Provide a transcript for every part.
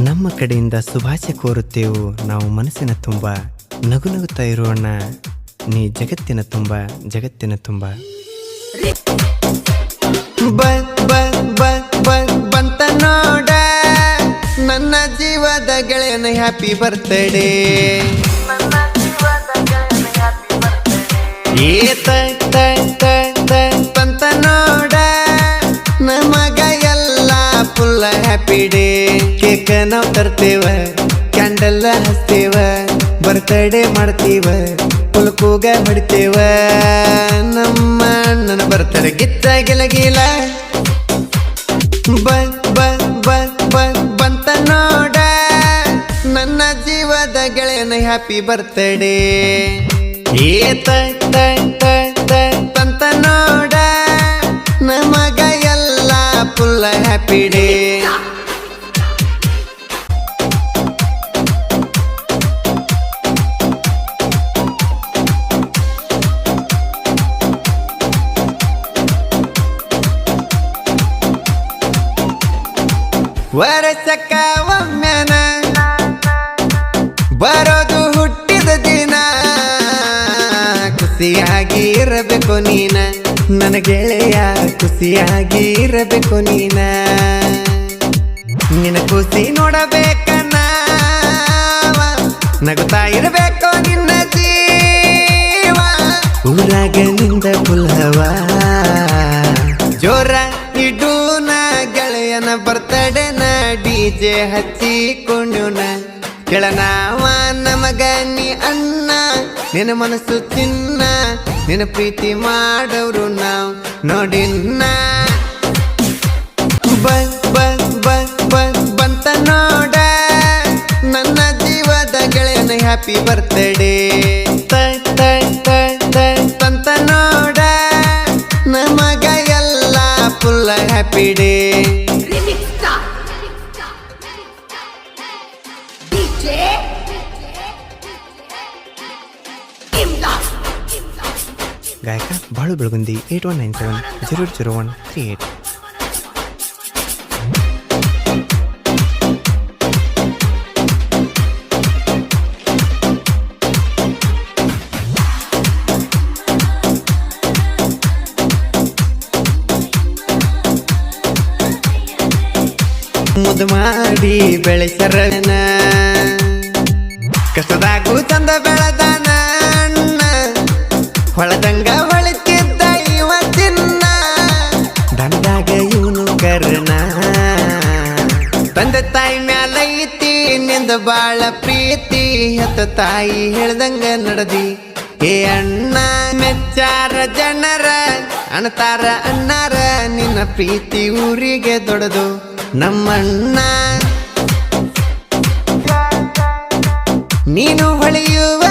ನಮ್ಮ ಕಡೆಯಿಂದ ಶುಭಾಶಯ ಕೋರುತ್ತೇವು. ನಾವು ಮನಸ್ಸಿನ ತುಂಬ ನಗು ನಗುತ್ತಾ ಇರೋಣ. ನೀ ಜಗತ್ತಿನ ತುಂಬ ಜಗತ್ತಿನ ತುಂಬ. ಬಂತ ನೋಡ. ನನ್ನ ಜೀವದ ಗೆಳೆಯನ ಹ್ಯಾಪಿ ಬರ್ತಡೇ ಏ ಬಂತ ನೋಡ. ನಮಗ ಎಲ್ಲ ಫುಲ್ಲ ಹ್ಯಾಪಿ ಡೇ ಕೇಕ್ ನಾವು ತರ್ತೇವ, ಕ್ಯಾಂಡಲ್ ಹಚ್ತೇವ, ಬರ್ತಡೇ ಮಾಡ್ತೀವ ಫುಲ್ ಕೂಗ ಹೊಡಿತೇವ. ನಮ್ಮ ಅಣ್ಣನ ಬರ್ತಾರ ಗಿತ್ತ ಗಿಲಗಿಲ ಬ ಬ ನೋಡ. ನನ್ನ ಜೀವದ ಗೆಳೆಯನ ಹ್ಯಾಪಿ ಬರ್ತಡೇ ಏತ ವರ್ಷಕ್ಕ ಒಮ್ಮೆನ ಬರೋದು ಹುಟ್ಟಿದ ದಿನ. ಖುಷಿಯಾಗಿ ಇರಬೇಕು ನೀನ. ನನ್ನ ಗೆಳೆಯ ಖುಷಿಯಾಗಿ ಇರಬೇಕು ನೀನ. ನಿನ್ನ ಖುಷಿ ನೋಡಬೇಕನ್ನ ನಗುತ್ತಾ ಇರಬೇಕು ನಿನ್ನ ಜೀವ. ಊರಾಗ ನಿಂದ ಪುಲ್ಹವ ಡಿಜೆ ಹಚ್ಚಿಕೊಂಡುನ ಕೆಳನಾವ ನಮಗ ನೀ ಅನ್ನ ನಿನ್ನ ಮನಸ್ಸು ತಿನ್ನ. ನಿನ್ನ ಪ್ರೀತಿ ಮಾಡೋರು ನಾವು ನೋಡಿನ್ನ. ಬ ಬ ಬ ಬ ಬಂತ ನೋಡ. ನನ್ನ ಜೀವದ ಗೆಳೆಯನ ಹ್ಯಾಪಿ ಬರ್ತಡೇ ತಂತ ನೋಡ. ನಮಗ ಎಲ್ಲ ಫುಲ್ಲ ಹ್ಯಾಪಿ ಡೇ ಗಾಯಕ Balu Belagundi eight one nine seven zero zero one three eight ಮುದ್ದು ಮಾಡಿ ಬೆಳೆಸರನ ಕಷ್ಟದಾಗೂ ಚಂದ ಬೆಳೆದಾನ ಅಣ್ಣ ಹೊಳದಂಗ ಹೊಳಿತಿದ್ದ ಇವ ಚಿನ್ನ. ದಂಡಾಗ ಇವನು ಕರ್ಣ. ತಂದೆ ತಾಯಿ ಮ್ಯಾಲ ಐತಿ, ನಿಂದ ಬಾಳ ಪ್ರೀತಿ. ಹೆತ್ತ ತಾಯಿ ಹೇಳ್ದಂಗ ನಡದಿ. ಏ ಅಣ್ಣ, ಮೆಚ್ಚಾರ ಜನರ, ಅಣತಾರ ಅಣ್ಣಾರ ನಿನ್ನ ಪ್ರೀತಿ ಊರಿಗೆ ದೊಡದು. ನಮ್ಮಣ್ಣ. ನೀನು ಹೊಳೆಯುವ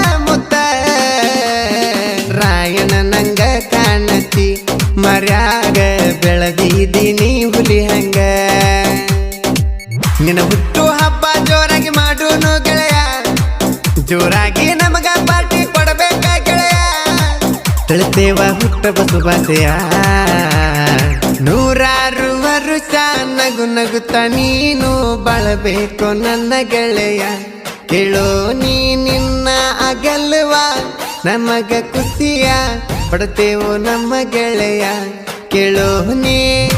ನಿನ್ನ ಹುಟ್ಟು ಹಬ್ಬ ಜೋರಾಗಿ ಮಾಡೋನು ಗೆಳೆಯ. ಜೋರಾಗಿ ನಮಗ ಪಾರ್ಟಿ ಕೊಡಬೇಕ ಗೆಳೆಯ. ತಳ್ತೇವ ಹುಟ್ಟಬ ಸುಭಾಷೆಯ ನೂರಾರು ವರುಷ ನಗು ನಗುತ್ತ ನೀನು ಬಾಳಬೇಕು ನನ್ನ ಗೆಳೆಯ. ಕೇಳೋ, ನೀ ನಿನ್ನ ಅಗಲ್ವ ನಮಗ ಖುಷಿಯ. ಪಡ್ತೇವೋ ನಮ್ಮ ಗೆಳೆಯ. ಕೇಳೋ, ನೀ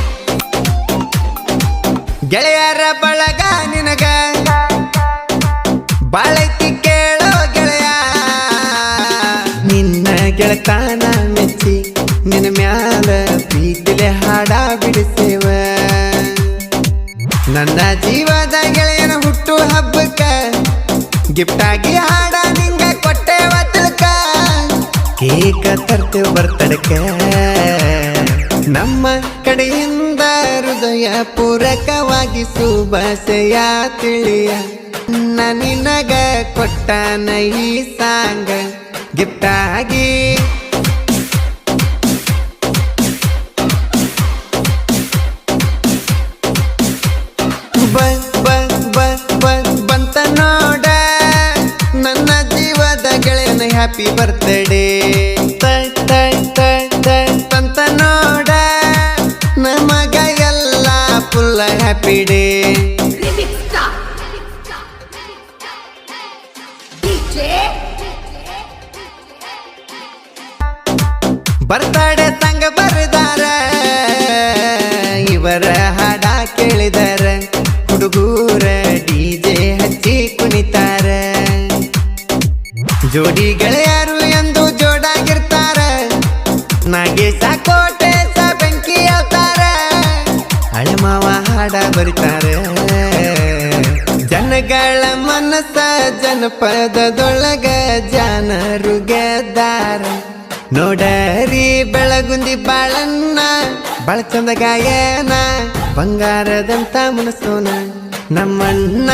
ಗೆಳೆಯರ ಬಳಗ ನಿನಗ. ಬಾಳೈತಿ ಕೇಳೋ ಗೆಳೆಯ. ನಿನ್ನ ಗೆಳತಾನ ಮೆಚ್ಚಿ ನಿನ್ನ ಮ್ಯಾಲ ಪ್ರೀತಿಲೆ ಹಾಡ ಬಿಡಿಸೇವ. ನನ್ನ ಜೀವದ ಗೆಳೆಯನ ಹುಟ್ಟು ಹಬ್ಬಕ್ಕ ಗಿಫ್ಟ್ ಆಗಿ ಹಾಡ ನಿಂಗೆ ಕೊಟ್ಟೆವ ತಿಳ್ಕ. ಕೇಕ ತರ್ತೇವ ಬರ್ತಡಕ ನಮ್ಮ ಕಡೆಯಿಂದ ಹೃದಯ ಪೂರಕವಾಗಿ ಶುಭಾಶಯ ತಿಳಿಯ. ನಿನಗ ಕೊಟ್ಟನ ಈ ಸಾಂಗ ಗಿಫ್ಟಾಗಿ ಬ ಬಂತ ನೋಡ, ನನ್ನ ಜೀವದ ಗೆಳೆಯನ happy birthday happy day birthday ಸಂಘ ಬರೆದಾರ, ಇವರ ಹಾಡ ಕೇಳಿದಾರ. ಹುಡುಗೂರ ಡಿಜೆ ಹಚ್ಚಿ ಕುಣಿತಾರ. ಜೋಡಿ ಗೆಳೆಯರು ಎಂದು ಜೋಡಾಗಿರ್ತಾರ. ನಾಗೇಶ ಕೋಟ್ ಹಾಡ ಬರಿತಾರೆ. ಜನಗಳ ಮನಸ್ಸ ಜನಪದದೊಳಗ ಜನರು ಗೆದ್ದಾರ ನೋಡರಿ ಬೆಳಗುಂದಿ ಬಾಳನ್ನ ಬಾಳ ಚಂದ ಗಾಯನ, ಬಂಗಾರದಂತ ಮನಸ್ಸೋನ ನಮ್ಮಣ್ಣ